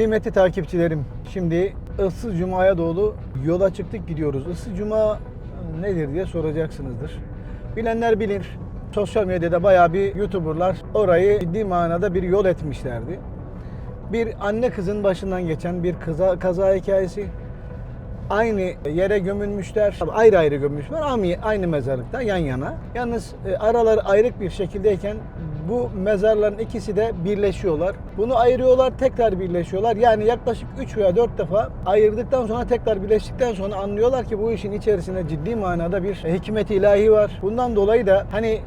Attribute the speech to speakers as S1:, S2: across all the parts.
S1: Kıymetli takipçilerim, şimdi Issız Cuma'ya doğru yola çıktık gidiyoruz. Issız Cuma nedir diye soracaksınızdır. Bilenler bilir. Sosyal medyada bayağı bir YouTuber'lar orayı ciddi manada bir yol etmişlerdi. Bir anne kızın başından geçen bir kaza, kaza hikayesi. Aynı yere gömülmüşler. Ayrı ayrı gömülmüşler ama aynı mezarlıkta yan yana. Yalnız e, araları ayrık bir şekildeyken bu mezarların ikisi de birleşiyorlar. Bunu ayırıyorlar, tekrar birleşiyorlar. Yani yaklaşık 3 veya 4 defa ayırdıktan sonra tekrar birleştikten sonra anlıyorlar ki bu işin içerisinde ciddi manada bir hikmet ilahi var. Bundan dolayı da hani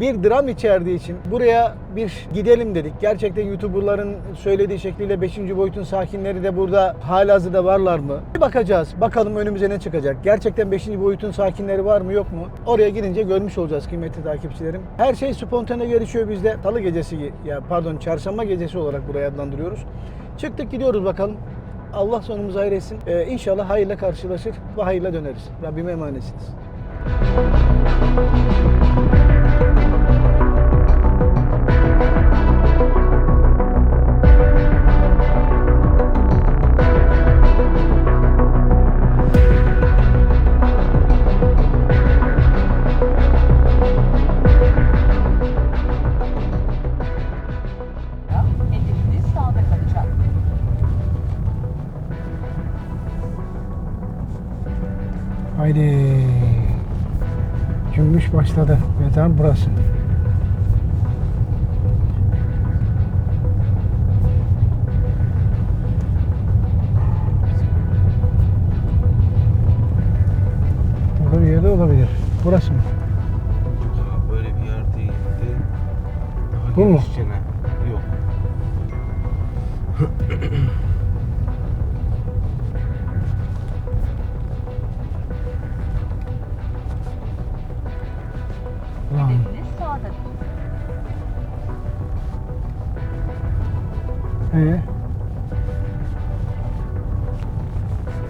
S1: bir dram içerdiği için buraya bir gidelim dedik. Gerçekten YouTuber'ların söylediği şekliyle 5. boyutun sakinleri de burada halihazırda varlar mı? Bir bakacağız. Bakalım önümüze ne çıkacak. Gerçekten 5. boyutun sakinleri var mı yok mu? Oraya gidince görmüş olacağız kıymetli takipçilerim. Her şey spontane gelişiyor bizde. Salı gecesi ya pardon çarşamba gecesi olarak buraya adlandırıyoruz. Çıktık gidiyoruz bakalım. Allah sonumuzu hayır etsin. Ee, inşallah hayırla karşılaşır ve hayırla döneriz. Rabbime emanetsiniz.
S2: Hedefiniz
S1: Haydi. Cümbüş başladı. Mezar burası.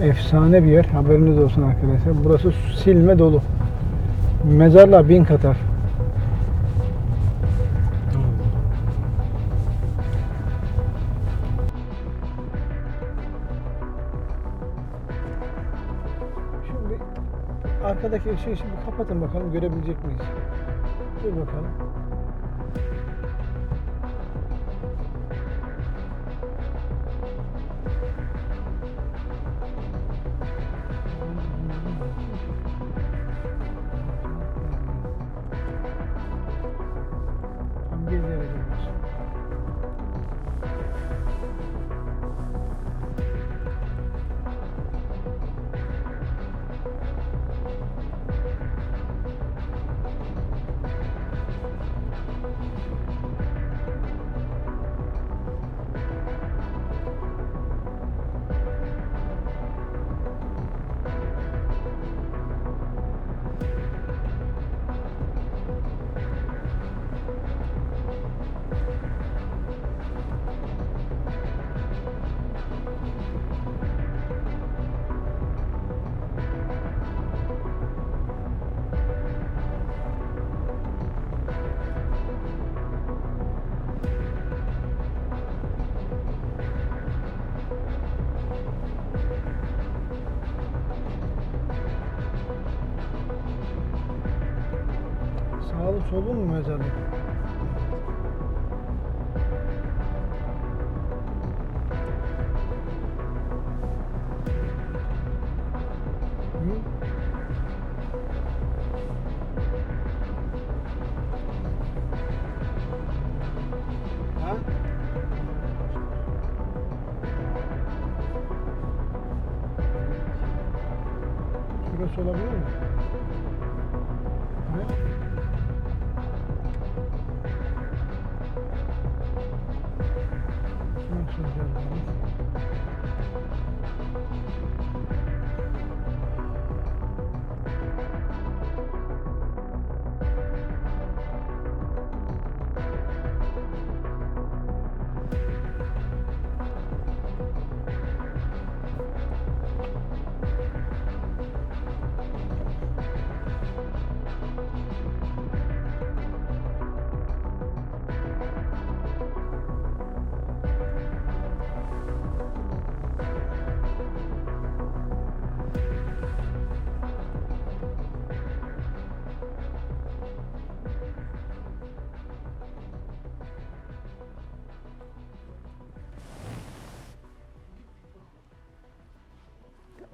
S1: Efsane bir yer. Haberiniz olsun arkadaşlar. Burası silme dolu. Mezarla bin katar. Şimdi arkadaki ışığı şimdi kapatın bakalım görebilecek miyiz? Dur bakalım. Sollu mu mezarlık?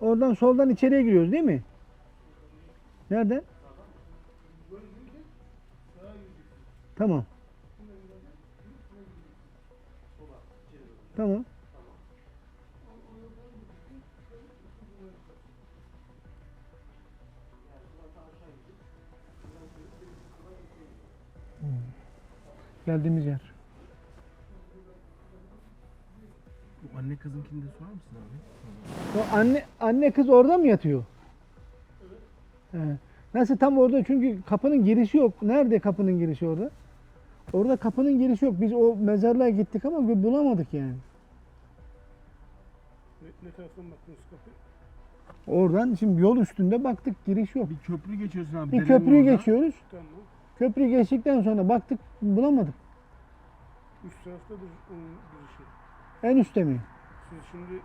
S1: Oradan soldan içeriye giriyoruz değil mi? Nereden? Tamam. Tamam. Geldiğimiz yer.
S3: Bu anne kızınkini de sorar mısın abi?
S1: O anne anne kız orada mı yatıyor? He. Nasıl tam orada çünkü kapının girişi yok. Nerede kapının girişi orada? Orada kapının girişi yok. Biz o mezarlığa gittik ama bir bulamadık yani.
S4: Ne, ne taraftan baktınız kapı?
S1: Oradan şimdi yol üstünde baktık giriş yok.
S3: Bir köprü geçiyorsun abi.
S1: Bir köprüyü
S3: oradan.
S1: geçiyoruz.
S4: Tamam.
S1: Köprüyü geçtikten sonra baktık bulamadık.
S4: Üst taraftadır onun girişi.
S1: En üstte mi?
S4: Siz şimdi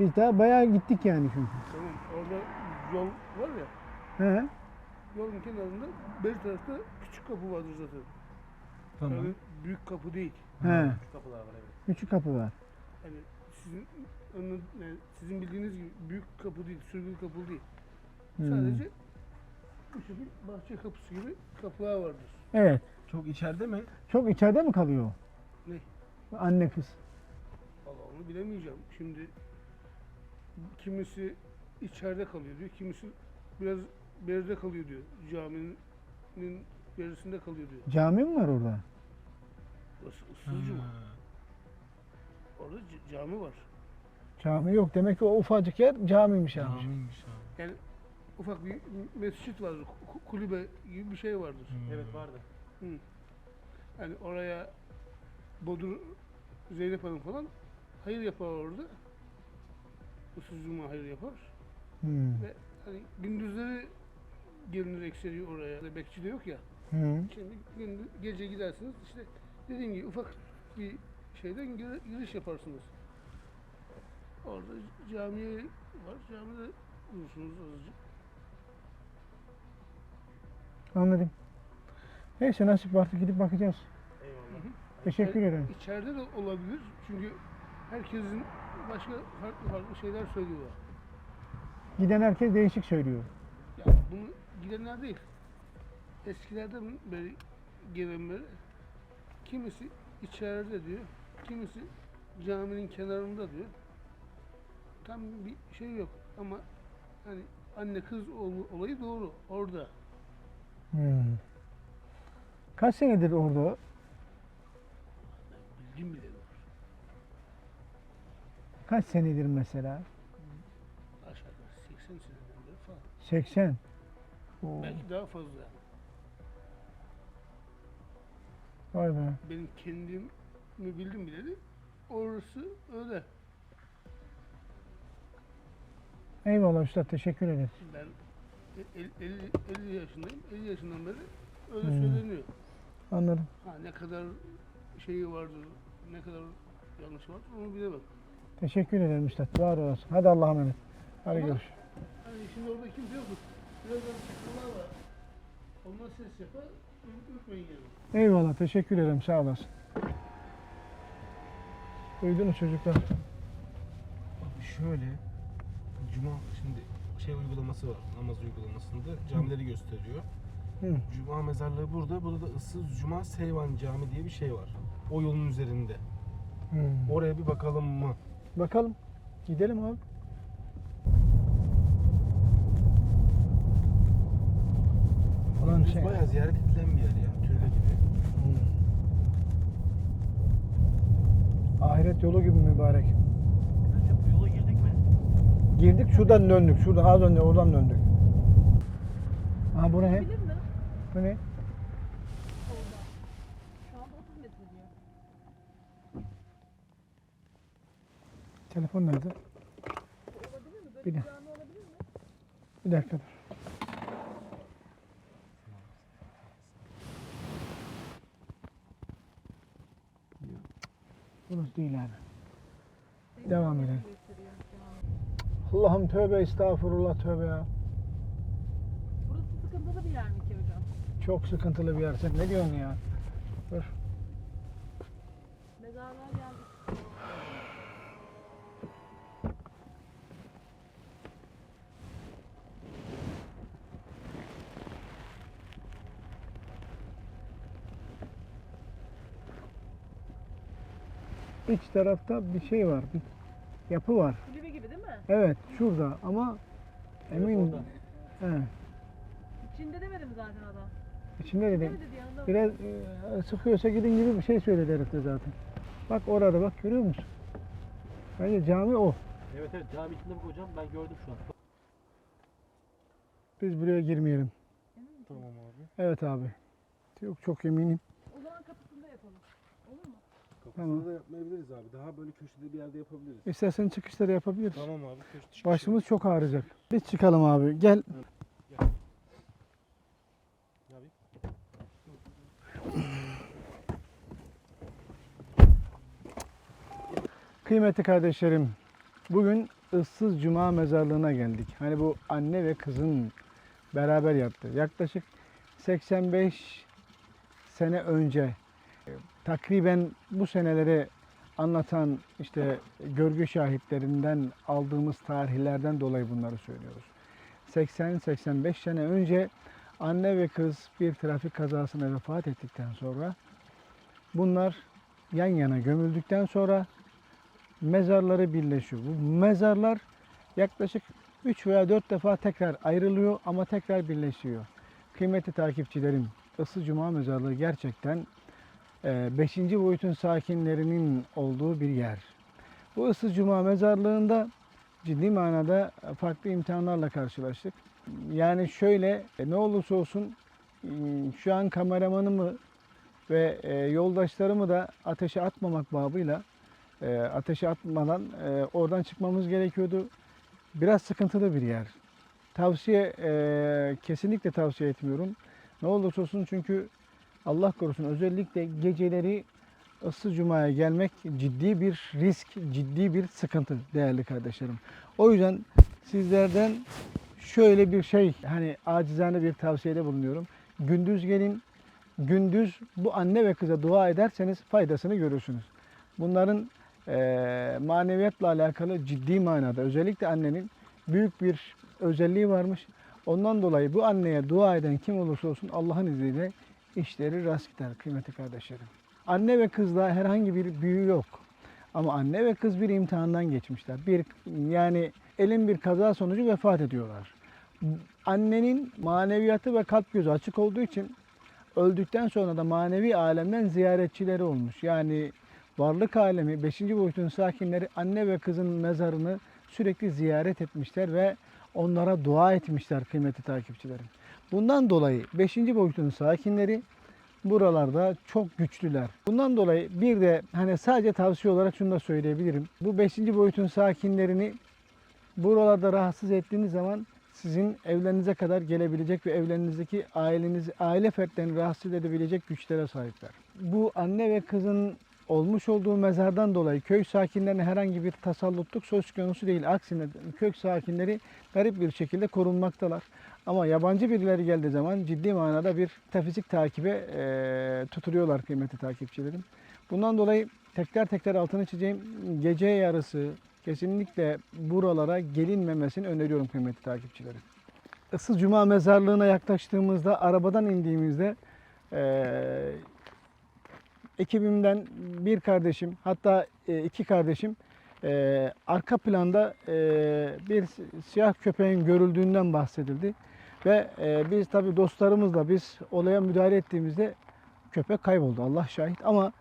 S1: Biz daha bayağı gittik yani çünkü.
S4: tamam orada yol var ya.
S1: He.
S4: Yolun kenarında bir tarafta küçük kapı vardır zaten.
S3: Tamam.
S4: Yani büyük kapı değil.
S1: He.
S3: Kapılar var evet.
S1: Küçük kapı var.
S4: Yani sizin yani sizin bildiğiniz gibi büyük kapı değil, sürgülü kapı değil.
S1: Hmm.
S4: Sadece bu şekil bahçe kapısı gibi kapılar vardır.
S1: Evet.
S3: Çok içeride mi?
S1: Çok içeride mi kalıyor?
S4: Ne?
S1: Anne kız.
S4: Valla onu bilemeyeceğim. Şimdi kimisi içeride kalıyor diyor, kimisi biraz beride kalıyor diyor. Caminin berisinde kalıyor diyor.
S1: Cami mi var orada?
S4: Burası ıssızcı mı? Orada c- cami var.
S1: Cami yok. Demek ki o ufacık yer camiymiş abi.
S3: Camiymiş abi.
S4: Yani ufak bir mescit vardır, ku- kulübe gibi bir şey vardır.
S3: Evet vardı.
S4: Hı. Yani oraya Bodur Zeynep Hanım falan hayır yapar orada. Cuma hayır yapar.
S1: Hmm.
S4: Ve hani gündüzleri gelinir ekseri oraya. Bekçi de yok ya.
S1: Hı.
S4: Şimdi gündüz, gece gidersiniz işte dediğim gibi ufak bir şeyden gir- giriş yaparsınız. Orada camiye var. Camide durursunuz azıcık.
S1: Anladım. Neyse nasip varsa gidip bakacağız.
S3: Eyvallah.
S1: Teşekkür ederim.
S4: İçeride de olabilir. Çünkü herkesin başka farklı farklı şeyler söylüyorlar.
S1: Giden herkes değişik söylüyor.
S4: Ya bunu gidenler değil. Eskilerden beri gelen beri kimisi içeride diyor, kimisi caminin kenarında diyor. Tam bir şey yok ama hani anne kız ol- olayı doğru orada.
S1: Hmm. Kaç senedir orada o?
S4: Bildiğim bile.
S1: Kaç senedir mesela?
S4: Aşağı yukarı 80 seneden beri falan.
S1: 80. Oo,
S4: Belki daha fazla.
S1: Vay be.
S4: Benim kendimi bildim bileli orası öyle.
S1: Eyvallah üstad teşekkür ederiz.
S4: Ben el- 50, 50 yaşındayım. 50 yaşından beri öyle
S1: Hmm.
S4: söyleniyor.
S1: Anladım.
S4: Ha ne kadar şeyi vardır, ne kadar yanlış vardır onu bilemem.
S1: Teşekkür ederim üstad. Var olasın. Hadi Allah'a emanet. Hadi
S4: Ama-
S1: görüşürüz.
S4: Hani şimdi orada kimse yok. Birazdan çıkmalar var. Onlar ses yapar, ür- ürkmeyin yani.
S1: Eyvallah teşekkür ederim sağ olasın. Duydunuz çocuklar.
S3: Abi şöyle Cuma şimdi şey uygulaması var namaz uygulamasında camileri gösteriyor.
S1: Hı.
S3: Cuma mezarlığı burada. Burada da Issız Cuma Seyvan Cami diye bir şey var. O yolun üzerinde.
S1: Hmm.
S3: Oraya bir bakalım mı?
S1: Bakalım. Gidelim abi. Ulan
S3: Düz
S1: şey.
S3: bayağı ziyaret edilen bir yer ya. Türbe gibi.
S1: Hmm. Ahiret yolu gibi mübarek.
S5: Bu yola girdik mi?
S1: Girdik şuradan döndük. Şuradan az önce oradan döndük. Aha bu ne?
S2: Bilir mi?
S1: Bu ne? Telefon nerede? Bir de-? Bir dakika dur. Burası değil abi. Devam edelim. Allah'ım tövbe estağfurullah tövbe ya.
S2: Burası sıkıntılı bir yer mi ki hocam?
S1: Çok sıkıntılı bir yer. Sen ne diyorsun ya? Dur.
S2: Mezarlığa geldik.
S1: İç tarafta bir şey var. Bir yapı var.
S2: Kulübe gibi değil mi?
S1: Evet şurada ama emin
S5: orada.
S1: He,
S2: İçinde demedim zaten adam.
S1: içinde
S2: Ne
S1: dedim.
S2: dedi yanında?
S1: Biraz e, sıkıyorsa gidin gibi bir şey söyledi herif de zaten. Bak orada bak görüyor musun? Bence cami o.
S5: Evet evet cami içinde bak hocam ben gördüm şu an.
S1: Biz buraya girmeyelim.
S3: Tamam abi.
S1: Evet abi. Yok çok eminim.
S2: O zaman kapısında yapalım. Olur mu?
S3: Kapısını
S1: Tamam.
S3: da yapmayabiliriz abi. Daha böyle köşede bir yerde yapabiliriz.
S1: İstersen çıkışları yapabiliriz.
S3: Tamam abi. Köşe çıkışı.
S1: Başımız çok ağrıyacak. Biz çıkalım abi. Gel.
S3: Yapayım?
S1: Kıymetli kardeşlerim, bugün ıssız cuma mezarlığına geldik. Hani bu anne ve kızın beraber yaptığı. Yaklaşık 85 sene önce takriben bu seneleri anlatan işte görgü şahitlerinden aldığımız tarihlerden dolayı bunları söylüyoruz. 80-85 sene önce anne ve kız bir trafik kazasına vefat ettikten sonra bunlar yan yana gömüldükten sonra mezarları birleşiyor. Bu mezarlar yaklaşık 3 veya 4 defa tekrar ayrılıyor ama tekrar birleşiyor. Kıymetli takipçilerim, Isı Cuma Mezarlığı gerçekten 5. boyutun sakinlerinin olduğu bir yer. Bu Isı Cuma Mezarlığı'nda ciddi manada farklı imtihanlarla karşılaştık. Yani şöyle e, ne olursa olsun e, şu an kameramanımı ve e, yoldaşlarımı da ateşe atmamak babıyla e, ateşe atmadan oradan çıkmamız gerekiyordu. Biraz sıkıntılı bir yer. Tavsiye kesinlikle tavsiye etmiyorum. Ne olursa olsun çünkü Allah korusun özellikle geceleri ıssız cumaya gelmek ciddi bir risk, ciddi bir sıkıntı değerli kardeşlerim. O yüzden sizlerden şöyle bir şey hani acizane bir tavsiyede bulunuyorum. Gündüz gelin, gündüz bu anne ve kıza dua ederseniz faydasını görürsünüz. Bunların eee, maneviyatla alakalı ciddi manada özellikle annenin büyük bir özelliği varmış. Ondan dolayı bu anneye dua eden kim olursa olsun Allah'ın izniyle işleri rast gider kıymetli kardeşlerim. Anne ve kızda herhangi bir büyü yok. Ama anne ve kız bir imtihandan geçmişler. Bir yani elin bir kaza sonucu vefat ediyorlar. Annenin maneviyatı ve kalp gözü açık olduğu için öldükten sonra da manevi alemden ziyaretçileri olmuş. Yani varlık alemi 5. boyutun sakinleri anne ve kızın mezarını sürekli ziyaret etmişler ve onlara dua etmişler kıymetli takipçilerim. Bundan dolayı 5. boyutun sakinleri buralarda çok güçlüler. Bundan dolayı bir de hani sadece tavsiye olarak şunu da söyleyebilirim. Bu 5. boyutun sakinlerini buralarda rahatsız ettiğiniz zaman sizin evlerinize kadar gelebilecek ve evlerinizdeki aileniz, aile fertlerini rahatsız edebilecek güçlere sahipler. Bu anne ve kızın olmuş olduğu mezardan dolayı köy sakinlerine herhangi bir tasallutluk söz konusu değil. Aksine kök sakinleri garip bir şekilde korunmaktalar. Ama yabancı birileri geldiği zaman ciddi manada bir tafizik takibe eee tutuluyorlar kıymetli takipçilerim. Bundan dolayı tekrar tekrar altını çizeceğim. Gece yarısı kesinlikle buralara gelinmemesini öneriyorum kıymetli takipçilerim. Issız Cuma mezarlığına yaklaştığımızda, arabadan indiğimizde eee ekibimden bir kardeşim hatta e, iki kardeşim e, arka planda e, bir siyah köpeğin görüldüğünden bahsedildi. Ve e, biz tabi dostlarımızla biz olaya müdahale ettiğimizde köpek kayboldu Allah şahit ama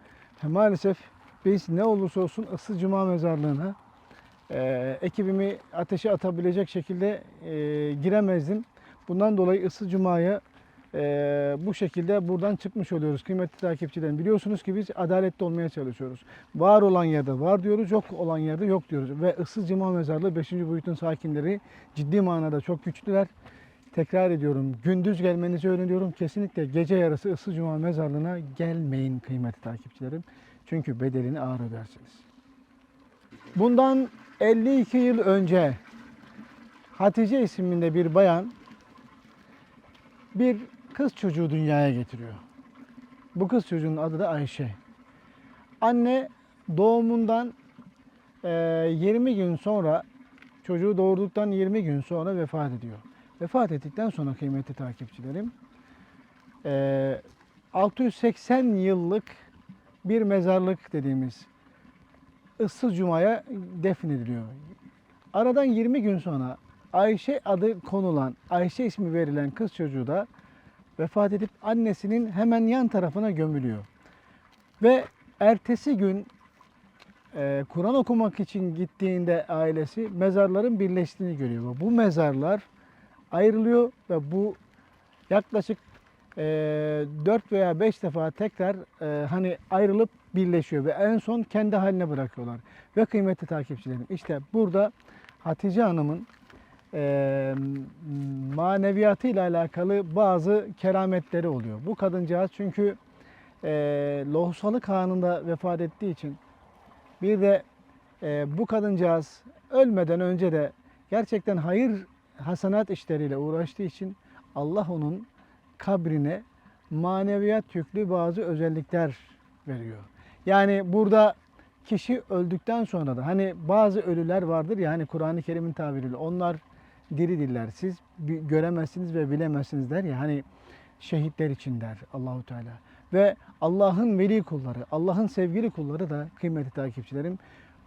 S1: maalesef biz ne olursa olsun Issız Cuma mezarlığına e, ekibimi ateşe atabilecek şekilde e, giremezdim. Bundan dolayı Issız Cuma'ya ee, bu şekilde buradan çıkmış oluyoruz kıymetli takipçilerim. Biliyorsunuz ki biz adaletli olmaya çalışıyoruz. Var olan yerde var diyoruz, yok olan yerde yok diyoruz. Ve Issız Cuma Mezarlığı 5. boyutun sakinleri ciddi manada çok güçlüler. Tekrar ediyorum, gündüz gelmenizi öneriyorum. Kesinlikle gece yarısı Issız Cuma Mezarlığı'na gelmeyin kıymetli takipçilerim. Çünkü bedelini ağır ödersiniz. Bundan 52 yıl önce Hatice isminde bir bayan bir kız çocuğu dünyaya getiriyor. Bu kız çocuğunun adı da Ayşe. Anne doğumundan eee, 20 gün sonra çocuğu doğurduktan 20 gün sonra vefat ediyor. Vefat ettikten sonra kıymetli takipçilerim eee, 680 yıllık bir mezarlık dediğimiz ıssız Cuma'ya defnediliyor. Aradan 20 gün sonra Ayşe adı konulan, Ayşe ismi verilen kız çocuğu da vefat edip annesinin hemen yan tarafına gömülüyor. Ve ertesi gün e, Kur'an okumak için gittiğinde ailesi mezarların birleştiğini görüyor. Bu mezarlar ayrılıyor ve bu yaklaşık e, 4 veya 5 defa tekrar e, hani ayrılıp birleşiyor ve en son kendi haline bırakıyorlar. Ve kıymetli takipçilerim işte burada Hatice Hanım'ın e, maneviyatıyla alakalı bazı kerametleri oluyor. Bu kadıncağız çünkü e, lohusalık anında vefat ettiği için bir de e, bu kadıncağız ölmeden önce de gerçekten hayır hasanat işleriyle uğraştığı için Allah onun kabrine maneviyat yüklü bazı özellikler veriyor. Yani burada kişi öldükten sonra da hani bazı ölüler vardır ya hani Kur'an-ı Kerim'in tabiriyle onlar diridirler. Siz bi- göremezsiniz ve bilemezsiniz der ya hani şehitler için der Allahu Teala. Ve Allah'ın veli kulları, Allah'ın sevgili kulları da kıymetli takipçilerim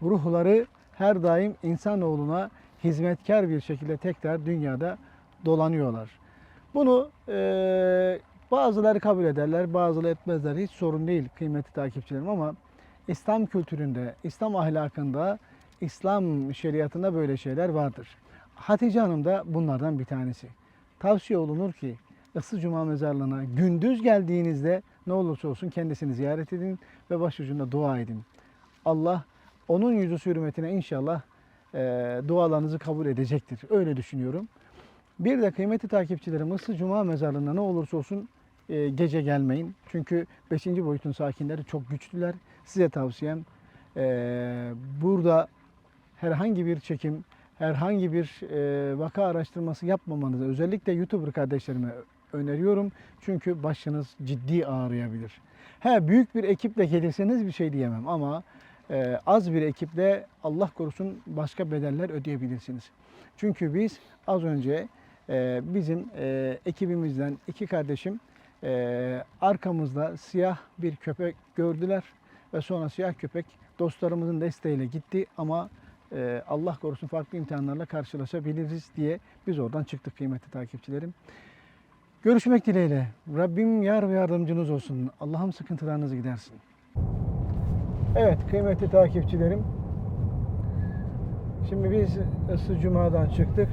S1: ruhları her daim insanoğluna hizmetkar bir şekilde tekrar dünyada dolanıyorlar. Bunu eee, bazıları kabul ederler, bazıları etmezler. Hiç sorun değil kıymetli takipçilerim ama İslam kültüründe, İslam ahlakında, İslam şeriatında böyle şeyler vardır. Hatice Hanım da bunlardan bir tanesi. Tavsiye olunur ki Issız Cuma mezarlığına gündüz geldiğinizde ne olursa olsun kendisini ziyaret edin ve başucunda dua edin. Allah onun yüzü hürmetine inşallah dualarınızı kabul edecektir. Öyle düşünüyorum. Bir de kıymetli takipçilerim Issız Cuma mezarlığına ne olursa olsun e, gece gelmeyin. Çünkü 5. boyutun sakinleri çok güçlüler. Size tavsiyem e, burada herhangi bir çekim, herhangi bir e, vaka araştırması yapmamanızı özellikle YouTuber kardeşlerime öneriyorum. Çünkü başınız ciddi ağrıyabilir. He büyük bir ekiple gelirseniz bir şey diyemem ama e, az bir ekiple Allah korusun başka bedeller ödeyebilirsiniz. Çünkü biz az önce e, bizim e, ekibimizden iki kardeşim e, arkamızda siyah bir köpek gördüler ve sonra siyah köpek dostlarımızın desteğiyle gitti ama e, Allah korusun farklı imtihanlarla karşılaşabiliriz diye biz oradan çıktık kıymetli takipçilerim. Görüşmek dileğiyle. Rabbim yar ve yardımcınız olsun. Allah'ım sıkıntılarınızı gidersin. Evet kıymetli takipçilerim. Şimdi biz Isı Cuma'dan çıktık.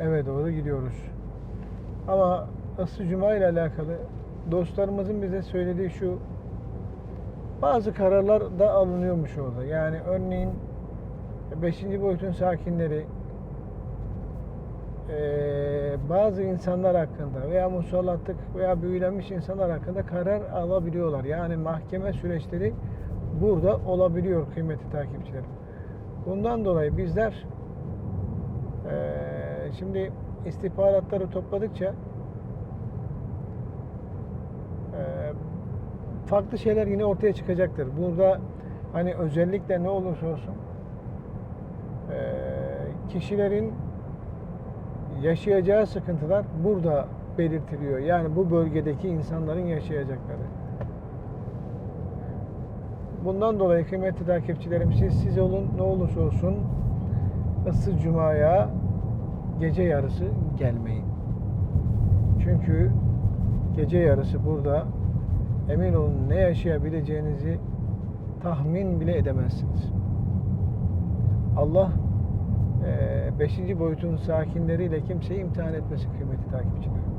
S1: Eve doğru gidiyoruz. Ama Isı Cuma ile alakalı dostlarımızın bize söylediği şu bazı kararlar da alınıyormuş orada. Yani örneğin 5. boyutun sakinleri eee, bazı insanlar hakkında veya musallatlık veya büyülenmiş insanlar hakkında karar alabiliyorlar. Yani mahkeme süreçleri burada olabiliyor kıymetli takipçilerim. Bundan dolayı bizler eee, şimdi istihbaratları topladıkça eee, farklı şeyler yine ortaya çıkacaktır. Burada hani özellikle ne olursa olsun eee, kişilerin yaşayacağı sıkıntılar burada belirtiliyor. Yani bu bölgedeki insanların yaşayacakları. Bundan dolayı kıymetli takipçilerim siz siz olun ne olursa olsun ıssız cumaya gece yarısı gelmeyin. Çünkü gece yarısı burada emin olun ne yaşayabileceğinizi tahmin bile edemezsiniz. Allah 5. boyutun sakinleriyle kimseyi imtihan etmesin kıymetli takipçilerim.